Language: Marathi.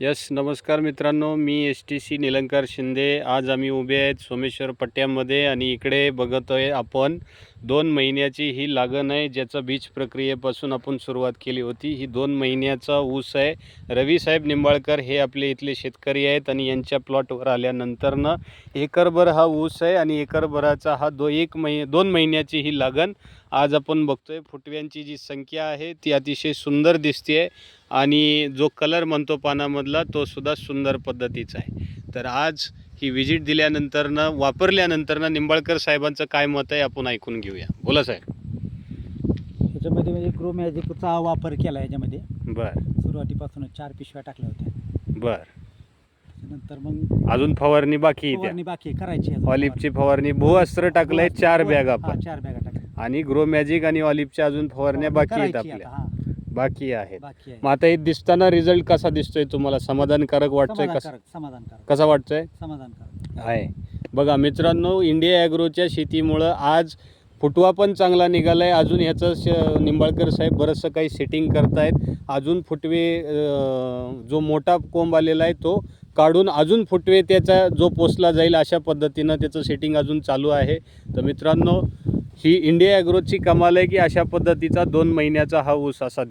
यस नमस्कार मित्रांनो मी S T C Nilankar Shinde. आज आम्ही उभे आहेत सोमेश्वर पट्ट्यामध्ये आणि इकडे बघतोय आपण दोन महिन्याची ही लागण आहे ज्याचं बीज प्रक्रियेपासून आपण सुरुवात केली होती. ही दोन महिन्याचा ऊस आहे. रवीसाहेब निंबाळकर हे आपले इथले शेतकरी आहेत आणि यांच्या प्लॉटवर आल्यानंतरनं एकरभर हा ऊस आहे आणि एकरभराचा हा दो एक महि दोन महिन्याची ही लागण आज आपण बघतोय. फुटव्यांची जी संख्या आहे ती अतिशय सुंदर दिसते आहे आणि जो कलर म्हणतो पानामधला तो सुद्धा सुंदर पद्धतीचा आहे. तर आज ही विजिट दिल्यानंतरनं वापरल्यानंतरनं निंबाळकर साहेबांचं काय मत आहे आपण ऐकून घेऊया. बोला साहेब. याच्यामध्ये म्हणजे ग्रो मॅजिकचा वापर केला याच्यामध्ये. बर. सुरुवातीपासूनच चार पिशव्या टाकल्या होत्या. बर. त्यानंतर मग अजून फवारणी बाकी आहे फवारणी बाकी आहे, करायची आहे ऑलिपची फवारणी. भूअस्त्र टाकलंय. चार बॅग हा, आपण. चार बॅगा टाकल्या. आणि ग्रो मॅजिक आणि ऑलिपच्या अजून फवारण्या बाकी आहेत करायची आपल्या. आता, हा, बाकी आहेत. बाकी आहे मग आता हे दिसताना रिझल्ट कसा दिसतोय तुम्हाला? समाधानकारक वाटतोय कसा समाधानकारक समाधानकारक. कसा वाटतोय? समाधानकारक. आहे. बघा मित्रांनो इंडिया ॲग्रोच्या शेतीमुळं आज फुटवा पण चांगला निघाला आहे अजून ह्याचं श निंबाळकर साहेब बरंचसं काही सेटिंग करतायत. अजून फुटवे अं, जो मोठा कोंब आलेला आहे तो काढून अजून फुटवे त्याचा जो पोचला जाईल अशा पद्धतीनं त्याचं सेटिंग अजून चालू आहे. तर मित्रांनो ही इंडिया ॲग्रोची कमाल आहे की अशा पद्धतीचा दोन महिन्याचा हा ऊस असा दिसतो